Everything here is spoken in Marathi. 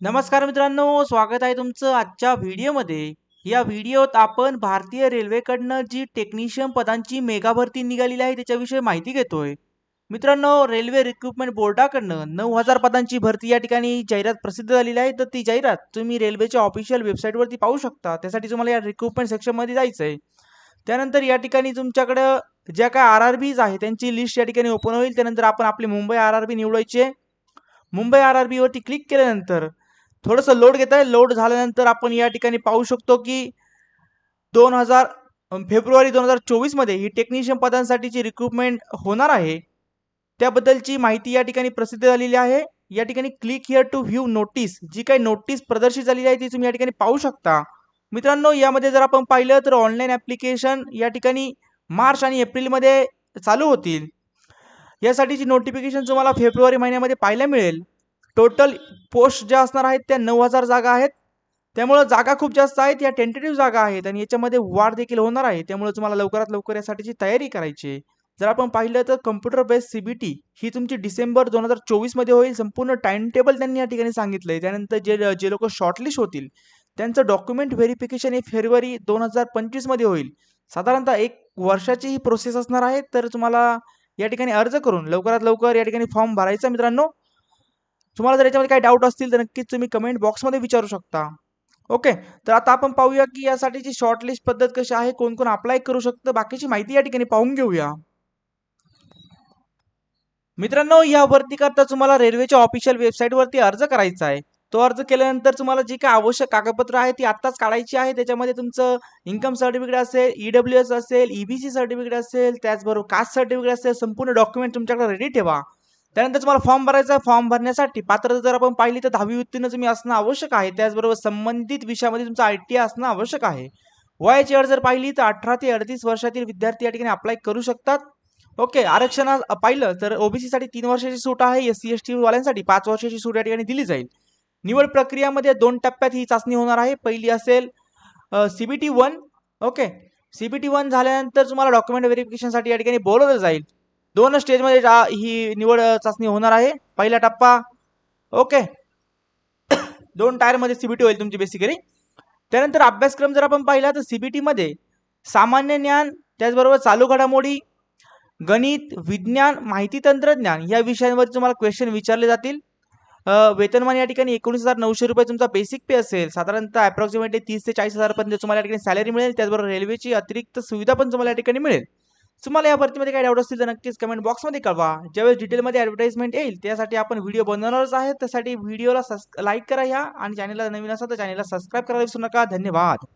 नमस्कार मित्रांनो स्वागत आहे तुमचं आजच्या व्हिडिओमध्ये. या व्हिडिओत आपण भारतीय रेल्वेकडनं जी टेक्निशियन पदांची मेगा भरती निघालेली आहे त्याच्याविषयी माहिती घेतोय. मित्रांनो रेल्वे रिक्रुटमेंट बोर्डाकडनं नऊ हजार पदांची भरती या ठिकाणी जाहिरात प्रसिद्ध झालेली आहे. तर ती जाहिरात तुम्ही रेल्वेच्या ऑफिशियल वेबसाईटवरती पाहू शकता. त्यासाठी तुम्हाला या रिक्रुटमेंट सेक्शनमध्ये जायचं आहे त्यानंतर या ठिकाणी तुमच्याकडं ज्या काय आर आर बीज आहे त्यांची लिस्ट या ठिकाणी ओपन होईल. त्यानंतर आपण आपली मुंबई आर आर बी निवडायचे. मुंबई आर आर बीवरती क्लिक केल्यानंतर थोडंसं लोड घेत आहे. लोड झाल्यानंतर आपण या ठिकाणी पाहू शकतो की दोन हजार फेब्रुवारी दोन हजार चोवीसमध्ये ही टेक्निशियन पदांसाठीची रिक्रुटमेंट होणार आहे त्याबद्दलची माहिती या ठिकाणी प्रसिद्ध झालेली आहे. या ठिकाणी click here to view notice जी काही नोटीस प्रदर्शित झालेली आहे ती तुम्ही या ठिकाणी पाहू शकता. मित्रांनो यामध्ये जर आपण पाहिलं तर ऑनलाईन ॲप्लिकेशन या ठिकाणी मार्च आणि एप्रिलमध्ये चालू होतील. यासाठीची नोटिफिकेशन तुम्हाला फेब्रुवारी महिन्यामध्ये पाहायला मिळेल टोटल पोस्ट ज्या असणार आहेत त्या नऊ हजार जागा आहेत. त्यामुळं जागा खूप जास्त आहेत या टेंटेटिव्ह जागा आहेत आणि याच्यामध्ये वाढ देखील होणार आहे. त्यामुळे तुम्हाला लवकरात लवकर यासाठीची तयारी करायची आहे. जर आपण पाहिलं तर computer based C B T ही तुमची डिसेंबर दोन हजार चोवीसमध्ये होईल. संपूर्ण टाइम टेबल त्यांनी या ठिकाणी सांगितलं आहे त्यानंतर जे जे लोक शॉर्टलिस्ट होतील त्यांचं डॉक्युमेंट व्हेरिफिकेशन हे फेब्रुवारी दोन हजार पंचवीसमध्ये होईल. साधारणतः एक वर्षाची ही प्रोसेस असणार आहे. तर तुम्हाला या ठिकाणी अर्ज करून लवकरात लवकर या ठिकाणी फॉर्म भरायचा मित्रांनो. तुम्हाला जर याच्यामध्ये काही डाऊट असतील तर नक्कीच तुम्ही कमेंट बॉक्समध्ये विचारू शकता. ओके तर आता आपण पाहूया की यासाठीची शॉर्टलिस्ट पद्धत कशी आहे कोण कोण अप्लाय करू शकतं बाकीची माहिती या ठिकाणी पाहून घेऊया. मित्रांनो या भरती करता तुम्हाला रेल्वेच्या ऑफिशियल वेबसाईटवरती अर्ज करायचा आहे. तो अर्ज केल्यानंतर तुम्हाला जी काय आवश्यक कागदपत्र आहे ती आत्ताच काढायची आहे. त्याच्यामध्ये तुमचं इन्कम सर्टिफिकेट असेल ई डब्ल्यू एस असेल ईबीसी सर्टिफिकेट असेल त्याचबरोबर कास्ट सर्टिफिकेट असेल संपूर्ण डॉक्युमेंट तुमच्याकडे रेडी ठेवा. त्यानंतर तुम्हाला फॉर्म भरायचा आहे. फॉर्म भरण्यासाठी पात्रता जर आपण पाहिली तर दहावी उत्तीर्ण तुम्ही असणं आवश्यक आहे. त्याचबरोबर संबंधित विषयामध्ये तुमचं आय टी असणं आवश्यक आहे. वयाची अट जर पाहिली तर अठरा ते अडतीस वर्षातील विद्यार्थी या ठिकाणी अप्लाय करू शकतात. ओके आरक्षण पाहिलं तर ओबीसीसाठी तीन वर्षाची सूट आहे. एस सी एस टी वाल्यांसाठी पाच वर्षाची सूट या ठिकाणी दिली जाईल. निवड प्रक्रियामध्ये दोन टप्प्यात ही चाचणी होणार आहे. पहिली असेल C B T one okay C B T one झाल्यानंतर तुम्हाला डॉक्युमेंट व्हेरिफिकेशनसाठी या ठिकाणी बोलवलं जाईल. दोन स्टेजमध्ये ही निवड चाचणी होणार आहे. पहिला टप्पा ओके दोन टायरमध्ये सी बी टी होईल तुमची बेसिकली त्यानंतर अभ्यासक्रम जर आपण पाहिला तर सी बी टीमध्ये सामान्य ज्ञान त्याचबरोबर चालू घडामोडी गणित विज्ञान माहिती तंत्रज्ञान या विषयांवर तुम्हाला क्वेश्चन विचारले जातील. वेतनमान या ठिकाणी एकोणीस हजार नऊशे रुपये तुमचा बेसिक पे असेल. साधारणतः अप्रॉक्सिमेटली तीस ते चाळीस हजारपर्यंत तुम्हाला या ठिकाणी सॅलरी मिळेल. त्याचबरोबर रेल्वेची अतिरिक्त सुविधा पण तुम्हाला या ठिकाणी मिळेल. तुम्हाला या भरतीमध्ये काही डाऊट असतील तर नक्कीच कमेंट बॉक्समध्ये कळवा. ज्यावेळेस डिटेलमध्ये ॲडव्हर्टाइजमेंट येईल त्यासाठी आपण व्हिडिओ बनवणारच आहे. त्यासाठी व्हिडिओला लाईक करा ह्या. आणि चॅनलला नवीन असाल तर चॅनलला सबस्क्राईब करायला विसरू नका. धन्यवाद.